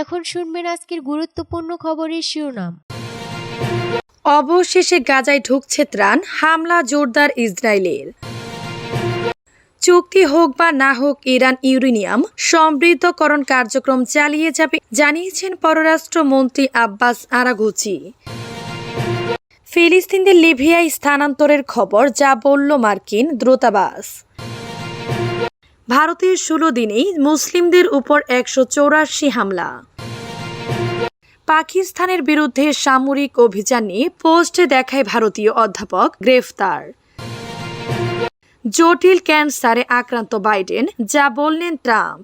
এখন শুনবেন আজকের গুরুত্বপূর্ণ খবরের শিরোনাম। অবশেষে গাজায় ঢুকছে ত্রাণ, হামলা জোরদার ইসরায়েলের। চুক্তি হোক বা না হোক, ইরান ইউরেনিয়াম সমৃদ্ধকরণ কার্যক্রম চালিয়ে যাবে, জানিয়েছেন পররাষ্ট্রমন্ত্রী আব্বাস আরাগুচি। ফিলিস্তিনদের লিবিয়ায় স্থানান্তরের খবর, যা বলল মার্কিন দূতাবাস। ভারতের ষোলো দিনেই মুসলিমদের উপর একশো চৌরাশি হামলা। পাকিস্তানের বিরুদ্ধে সামরিক অভিযান নিয়ে পোস্টে দেখায় ভারতীয় অধ্যাপক গ্রেফতার। জটিল ক্যান্সারে আক্রান্ত বাইডেন, যা বললেন ট্রাম্প।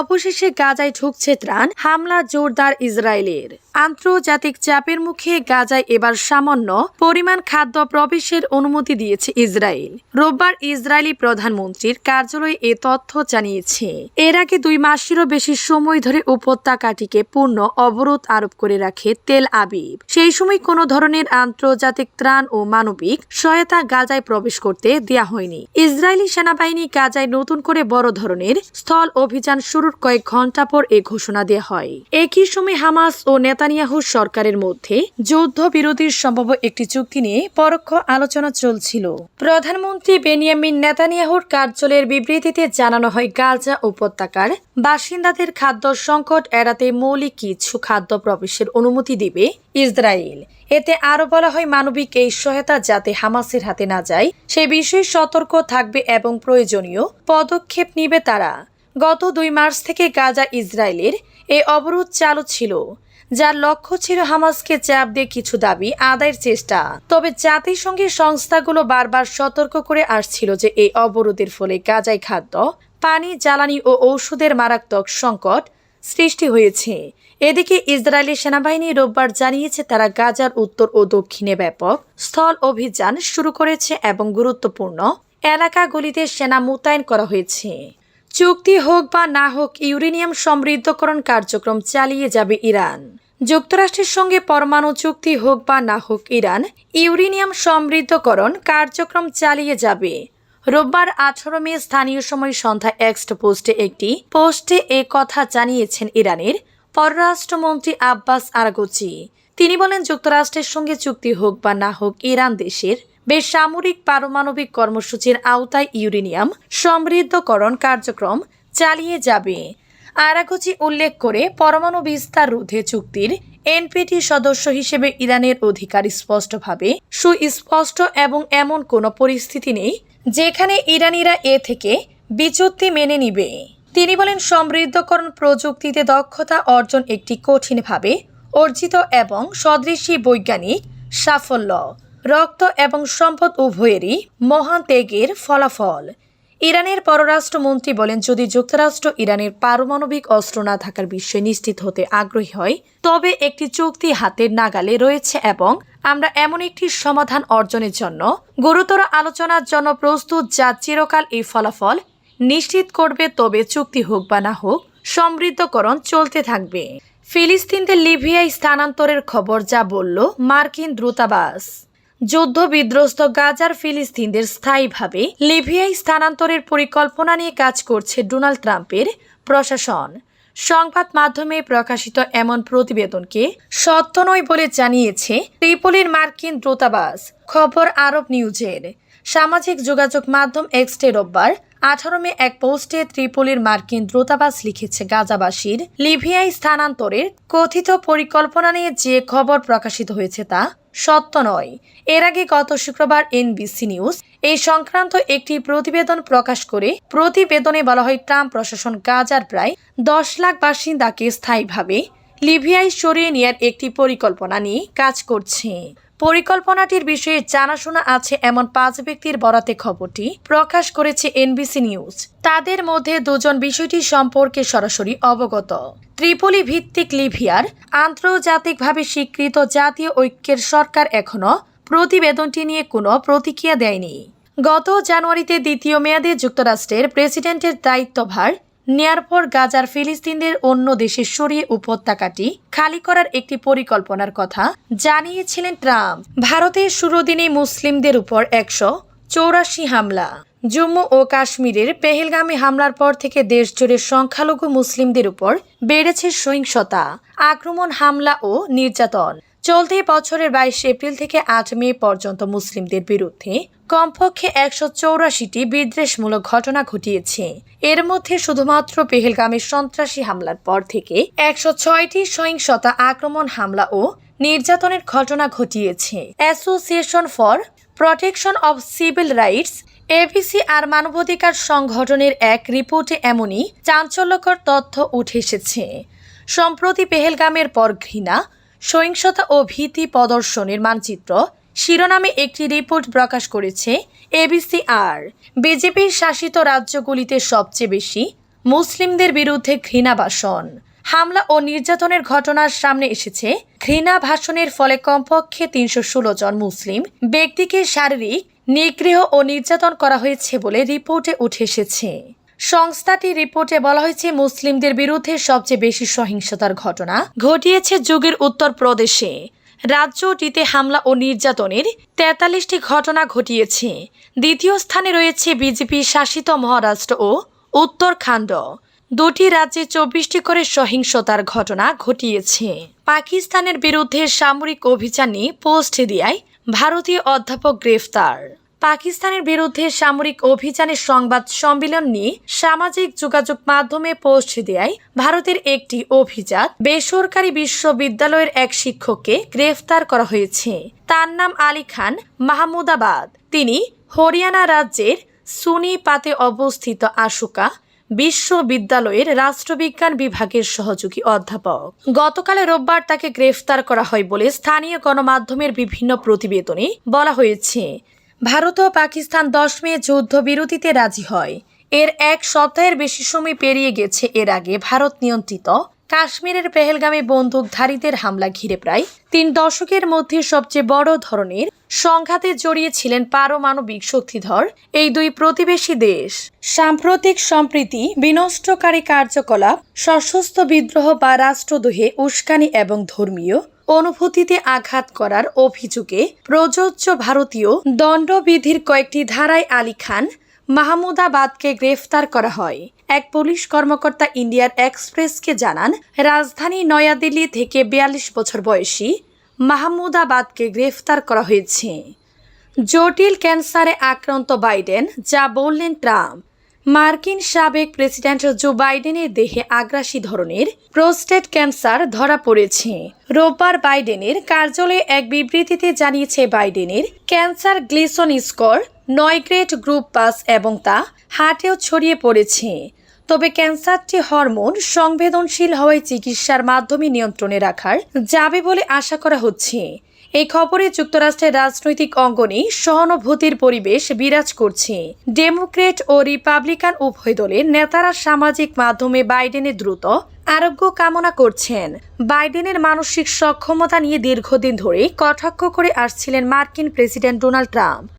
অবশেষে গাজায় ঢুকছে ত্রাণ, হামলা জোরদার ইসরায়েলের। আন্তর্জাতিক চাপের মুখে গাজায় এবার সামান্য পরিমাণ খাদ্য প্রবেশের অনুমতি দিয়েছে ইসরায়েল। রোববার ইসরায়েলি প্রধানমন্ত্রীর কার্যালয়ে এ তথ্য জানিয়েছে। এর আগে দুই মাসেরও বেশি সময় ধরে উপত্যকাটিকে পূর্ণ অবরোধ আরোপ করে রাখে তেল আবিব। সেই সময় কোনো ধরনের আন্তর্জাতিক ত্রাণ ও মানবিক সহায়তা গাজায় প্রবেশ করতে দেয়া হয়নি। ইসরায়েলি সেনাবাহিনী গাজায় নতুন করে বড় ধরনের স্থল অভিযান শুরুর কয়েক ঘণ্টা পর এ ঘোষণা দেওয়া হয়। একই সময় হামাস ও নেতানিয়াহু সরকারের মধ্যে যুদ্ধ বিরতির সম্ভব একটি চুক্তি নিয়ে পরোক্ষ আলোচনা চলছিল। প্রধানমন্ত্রী বেনিয়ামিন নেতানিয়াহুর কার্যালয়ের বিবৃতিতে জানানো হয়, গাজা উপত্যকার বাসিন্দাদের খাদ্য সংকট এড়াতে মৌলিক কিছু খাদ্য প্রবেশের অনুমতি দিবে ইসরায়েল। এতে আরও বলা হয়, মানবিক এই সহায়তা যাতে হামাসের হাতে না যায়, সে বিষয়ে সতর্ক থাকবে এবং প্রয়োজনীয় পদক্ষেপ নিবে তারা। গত দুই মার্চ থেকে গাজা ইসরায়েলের এ অবরোধ চালু ছিল। যার লক্ষ্য ছিল হামাসকে চাপ দিয়ে কিছু দাবি, আদায়ের চেষ্টা। তবে জাতিসংঘের সংস্থাগুলো বারবার সতর্ক করে আসছিল যে এই অবরোধের ফলে গাজায় খাদ্য, পানি, জ্বালানি ও ঔষধের মারাত্মক সংকট সৃষ্টি হয়েছে। এদিকে ইসরায়েলি সেনাবাহিনী রোববার জানিয়েছে তারা গাজার উত্তর ও দক্ষিণে ব্যাপক স্থল অভিযান শুরু করেছে এবং গুরুত্বপূর্ণ এলাকাগুলিতে সেনা মোতায়েন করা হয়েছে। চুক্তি হোক বা না হোক, ইউরেনিয়াম সমৃদ্ধকরণ কার্যক্রম চালিয়ে যাবে ইরান। যুক্তরাষ্ট্রের সঙ্গে পরমাণু চুক্তি হোক বা না হোক, ইরান ইউরেনিয়াম সমৃদ্ধকরণ কার্যক্রম চালিয়ে যাবে। রোববার আঠারো মে স্থানীয় সময় সন্ধ্যা এক্সট পোস্টে একটি পোস্টে এ কথা জানিয়েছেন ইরানের পররাষ্ট্রমন্ত্রী আব্বাস আরাগুচি। তিনি বলেন, যুক্তরাষ্ট্রের সঙ্গে চুক্তি হোক বা না হোক, ইরান দেশের বেসামরিক পারমাণবিক কর্মসূচির আওতায় ইউরেনিয়াম সমৃদ্ধকরণ কার্যক্রম চালিয়ে যাবে। আরাগুচি উল্লেখ করে পরমাণু বিস্তার রোধে চুক্তির এনপিটি সদস্য হিসেবে ইরানের অধিকার স্পষ্টভাবে সুস্পষ্ট এবং এমন কোনো পরিস্থিতি নেই যেখানে ইরানিরা এ থেকে বিচ্যুতি মেনে নিবে। তিনি বলেন, সমৃদ্ধকরণ প্রযুক্তিতে দক্ষতা অর্জন একটি কঠিনভাবে অর্জিত এবং সদৃশী বৈজ্ঞানিক সাফল্য। রক্ত এবং সম্পদ উভয়েরই মহান ত্যাগের ফলাফল। ইরানের পররাষ্ট্রমন্ত্রী বলেন, যদি যুক্তরাষ্ট্র ইরানের পারমাণবিক অস্ত্র না থাকার বিষয়ে নিশ্চিত হতে আগ্রহী হয়, তবে একটি চুক্তি হাতের নাগালে রয়েছে এবং আমরা এমন একটি সমাধান অর্জনের জন্য গুরুতর আলোচনার জন্য প্রস্তুত যা চিরকাল এই ফলাফল নিশ্চিত করবে, তবে চুক্তি হোক বা না হোক, সমৃদ্ধকরণ চলতে থাকবে। ফিলিস্তিনদের লিবিয়ায় স্থানান্তরের খবর যা বলল মার্কিন দূতাবাস। যুদ্ধ বিধ্বস্ত গাজার ফিলিস্তিনদের স্থায়ীভাবে লিবিয়ায় স্থানান্তরের পরিকল্পনা নিয়ে কাজ করছে ডোনাল্ড ট্রাম্পের প্রশাসন। সংবাদ মাধ্যমে প্রকাশিত এমন প্রতিবেদনকে সত্য নয় বলে জানিয়েছে ত্রিপলির মার্কিন দূতাবাস। খবর আরব নিউজের। সামাজিক যোগাযোগ মাধ্যম এক্সটে রোববার আঠারো মে এক পোস্টে ত্রিপলির মার্কিন দূতাবাস লিখেছে গাজাবাসীর লিবিয়ায় স্থানান্তরের কথিত পরিকল্পনা নিয়ে যে খবর প্রকাশিত হয়েছে তা সত্য নয়। এর আগে গত শুক্রবার এনবিসি নিউজ এই সংক্রান্ত একটি প্রতিবেদন প্রকাশ করে প্রতিবেদনে বলা হয়, ট্রাম্প প্রশাসন গাজার প্রায় দশ লাখ বাসিন্দাকে স্থায়ীভাবে লিবিয়ায় সরিয়ে নেওয়ার একটি পরিকল্পনা নিয়ে কাজ করছে। পরিকল্পনাটির বিষয়ে জানাশোনা আছে এমন পাঁচ ব্যক্তির বরাতে খবরটি প্রকাশ করেছে এনবিসি নিউজ। তাদের মধ্যে দুজন বিষয়টি সম্পর্কে সরাসরি অবগত। ত্রিপলি ভিত্তিক লিভিয়ার আন্তর্জাতিকভাবে স্বীকৃত জাতীয় ঐক্যের সরকার এখনও প্রতিবেদনটি নিয়ে কোনো প্রতিক্রিয়া দেয়নি। গত জানুয়ারিতে দ্বিতীয় মেয়াদে যুক্তরাষ্ট্রের প্রেসিডেন্টের দায়িত্বভার নেয়ার পর গাজার ফিলিস্তিনদের অন্য দেশে সরিয়ে উপত্যকাটি খালি করার একটি পরিকল্পনার কথা জানিয়েছিলেন ট্রাম্প। ভারতের শুরু দিনে মুসলিমদের উপর একশো চৌরাশি হামলা। জম্মু ও কাশ্মীরের পেহেলগামে হামলার পর থেকে দেশজুড়ে সংখ্যালঘু মুসলিমদের উপর বেড়েছে সহিংসতা, আক্রমণ, হামলা ও নির্যাতন। চলতি বছরের বাইশ এপ্রিল থেকে আট মে পর্যন্ত মুসলিমদের বিরুদ্ধে কমপক্ষে একশো চৌরাশিটি বিদ্বেষমূলক ঘটনা ঘটিয়েছে। এর মধ্যে শুধুমাত্র পেহেলগামের সন্ত্রাসী হামলার পর থেকে একশো ছয়টি সহিংসতা আক্রমণ হামলা ও নির্যাতনের ঘটনা ঘটিয়েছে। Association for protection of civil rights ABC আর মানবাধিকার সংগঠনের এক রিপোর্টে এমনই চাঞ্চল্যকর তথ্য উঠে এসেছে। সম্প্রতি পেহেলগামের পর ঘৃণা সহিংসতা ও ভীতি প্রদর্শনের মানচিত্র। শিরোনামে একটি রিপোর্ট প্রকাশ করেছে এবিসি আর। বিজেপির শাসিত রাজ্যগুলিতে সবচেয়ে বেশি মুসলিমদের বিরুদ্ধে ঘৃণা ভাষণ। হামলা ও নির্যাতনের ঘটনার সামনে এসেছে ঘৃণা ভাষণের ফলে কমপক্ষে তিনশো ষোলো জন মুসলিম ব্যক্তিকে শারীরিক, নিগৃহ ও নির্যাতন করা হয়েছে বলে রিপোর্টে উঠে এসেছে। সংস্থাটির রিপোর্টে বলা হয়েছে, মুসলিমদের বিরুদ্ধে সবচেয়ে বেশি সহিংসতার ঘটনা ঘটিয়েছে যুগের উত্তরপ্রদেশে। রাজ্যটিতে হামলা ও নির্যাতনের তেতাল্লিশটি ঘটনা ঘটিয়েছে। দ্বিতীয় স্থানে রয়েছে বিজেপি শাসিত মহারাষ্ট্র ও উত্তরাখণ্ড। দুটি রাজ্যে চব্বিশটি করে সহিংসতার ঘটনা ঘটিয়েছে। পাকিস্তানের বিরুদ্ধে সামরিক অভিযান নিয়ে পোস্ট দেয় ভারতীয় অধ্যাপক গ্রেফতার। পাকিস্তানের বিরুদ্ধে সামরিক অভিযানের সংবাদ সম্মেলন নিয়ে সামাজিক যোগাযোগ মাধ্যমে পোস্ট দেয় ভারতের একটি অভিজাত বেসরকারি বিশ্ববিদ্যালয়ের এক শিক্ষককে গ্রেফতার করা হয়েছে। তার নাম আলী খান মাহমুদাবাদ। তিনি হরিয়ানা রাজ্যের সুনিপাতে অবস্থিত আশুকা বিশ্ববিদ্যালয়ের রাষ্ট্রবিজ্ঞান বিভাগের সহযোগী অধ্যাপক। গতকাল রোববার তাকে গ্রেফতার করা হয় বলে স্থানীয় গণমাধ্যমের বিভিন্ন প্রতিবেদনে বলা হয়েছে। ভারত ও পাকিস্তান দশ মে যুদ্ধবিরতিতে রাজি হয়। এর এক সপ্তাহের বেশি সময় পেরিয়ে গেছে এর আগে ভারত নিয়ন্ত্রিত। কাশ্মীরের পেহেলগামে বন্দুকধারীদের হামলা ঘিরে প্রায় তিন দশকের মধ্যে সবচেয়ে বড় ধরনের সংঘাতে জড়িয়েছিলেন পারমাণবিক শক্তিধর এই দুই প্রতিবেশী দেশ। সাম্প্রতিক সম্প্রীতি, বিনষ্টকারী কার্যকলাপ, সশস্ত্র বিদ্রোহ বা রাষ্ট্রদ্রোহে উস্কানি এবং ধর্মীয় অনুভূতিতে আঘাত করার অভিযোগে প্রযোজ্য ভারতীয় দণ্ডবিধির কয়েকটি ধারায় আলী খান মাহমুদাবাদকে গ্রেফতার করা হয়। এক পুলিশ কর্মকর্তা ইন্ডিয়ার এক্সপ্রেসকে জানান, রাজধানী নয়াদিল্লি থেকে বিয়াল্লিশ বছর বয়সী মাহমুদাবাদকে গ্রেফতার করা হয়েছে। জটিল ক্যান্সারে আক্রান্ত বাইডেন, যা বললেন ট্রাম্প। মার্কিন সাবেক প্রেসিডেন্ট জো বাইডেনের দেহে আগ্রাসী ধরনের প্রোস্টেট ক্যান্সার ধরা পড়েছে। রোববার বাইডেনের কার্যালয়ে এক বিবৃতিতে জানিয়েছে বাইডেনের ক্যান্সার গ্লিসন স্কোর নয় গ্রেড গ্রুপ পাস এবং তা হার্টেও ছড়িয়ে পড়েছে। তবে ক্যান্সারটি হরমোন সংবেদনশীল হওয়ায় চিকিৎসার মাধ্যমে নিয়ন্ত্রণে রাখার যাবে বলে আশা করা হচ্ছে। এই খবরে যুক্তরাষ্ট্রের রাজনৈতিক অঙ্গনে সহানুভূতির পরিবেশ বিরাজ করছে। ডেমোক্রেট ও রিপাবলিকান উভয় দলের নেতারা সামাজিক মাধ্যমে বাইডেনের দ্রুত আরোগ্য কামনা করছেন। বাইডেনের মানসিক সক্ষমতা নিয়ে দীর্ঘদিন ধরে কটাক্ষ করে আসছিলেন মার্কিন প্রেসিডেন্ট ডোনাল্ড ট্রাম্প।